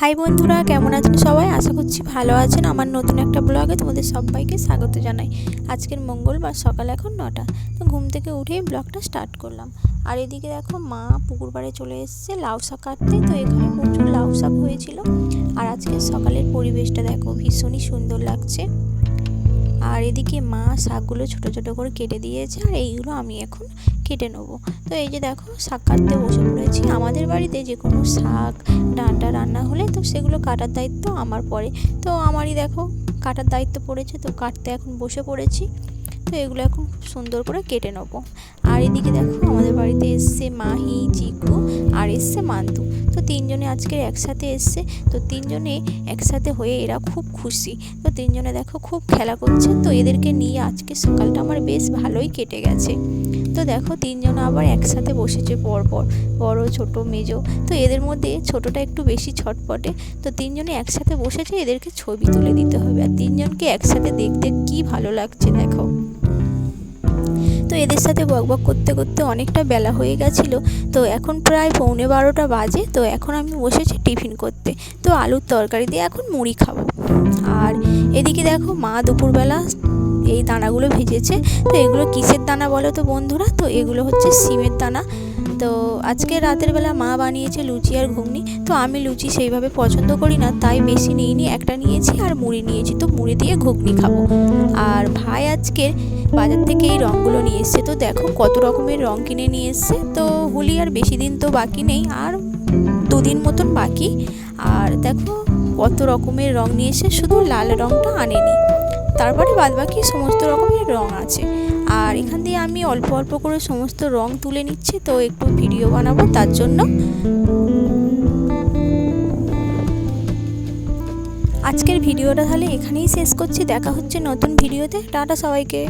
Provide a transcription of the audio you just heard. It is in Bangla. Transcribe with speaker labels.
Speaker 1: হাই বন্ধুরা, কেমন আছেন সবাই? আশা করছি ভালো আছেন। আমার নতুন একটা ব্লগে তোমাদের সবাইকে স্বাগত জানাই। আজকের মঙ্গলবার, সকাল এখন নটা। তো ঘুম থেকে উঠেই ব্লগটা স্টার্ট করলাম। আর এদিকে দেখো, মা পুকুর পাড়ে চলে এসেছে লাউ শাক কাটতে। তো এখানে প্রচুর লাউ শাক হয়েছিল। আর আজকের সকালের পরিবেশটা দেখো, ভীষণই সুন্দর লাগছে। আর এদিকে মা শাকগুলো ছোট ছোট করে কেটে দিয়েছে, আর এইগুলো আমি এখন কেটে নেব। তো এই যে দেখো, শাক কাটতে বসে পড়েছি। আমাদের বাড়িতে যে কোনো শাক, ডাঁটা রান্না হলে তো সেগুলো কাটার দায়িত্ব আমার পরে তো আমারই দেখো কাটার দায়িত্ব পড়েছে, তো কাটতে এখন বসে পড়েছি। তো এগুলো এখন খুব সুন্দর করে কেটে নেব। আর এদিকে দেখো আমাদের বাড়িতে এসছে মাহি, চিকু, আর এসছে মান্তু তো তিনজনে আজকে একসাথে এসছে, তো তিনজনে একসাথে হয়ে এরা খুব খুশি। তো তিনজনে দেখো খুব খেলা করছে, তো এদেরকে নিয়ে আজকে সকালটা আমার বেশ ভালোই কেটে গেছে। তো দেখো তিনজন আবার একসাথে বসেছে পরপর, বড়, ছোট, মেজো। তো এদের মধ্যে ছোটটা একটু বেশি ছটপটে, তো তিনজনে একসাথে বসেছে, এদেরকে ছবি তুলে দিতে হবে। আর তিনজনকে একসাথে দেখতে কি ভালো লাগছে দেখো। এদের সাথে বকবক করতে করতে অনেকটা বেলা হয়ে গেছিল। তো এখন প্রায় পৌনে বারোটা বাজে। তো এখন আমি বসেছি টিফিন করতে। তো আলুর তরকারি দিয়ে এখন মুড়ি খাব। আর এদিকে দেখো মা দুপুরবেলা এই দানাগুলো ভেজেছে। তো এগুলো কিসের দানা বলো তো বন্ধুরা? তো এগুলো হচ্ছে সিমের দানা। তো আজকে রাতের বেলা মা বানিয়েছে লুচি আর ঘুগনি। তো আমি লুচি সেইভাবে পছন্দ করি না, তাই বেশি নিইনি একটা নিয়েছি আর মুড়ি নিয়েছি, তো মুড়ি দিয়ে ঘুগনি খাব। আর ভাই আজকে বাজার থেকে এই রঙগুলো নিয়ে এসছে। তো দেখো কত রকমের রঙ কিনে নিয়ে এসছে। তো হোলি আর বেশি দিন তো বাকি নেই, আর দুদিন মতন বাকি। আর দেখো কত রকমের রঙ নিয়ে এসে শুধু লাল রঙটা আনেনি। তারপরে বাদবাকি সমস্ত রকমের রঙ আছে। আর এখান দিয়ে আমি অল্প অল্প করে সমস্ত রং তুলে নিচ্ছি, তো একটু ভিডিও বানাবো, তার জন্য। আজকের ভিডিওটা তাহলে এখানেই শেষ করছি, দেখা হচ্ছে নতুন ভিডিওতে টাটা সবাইকে।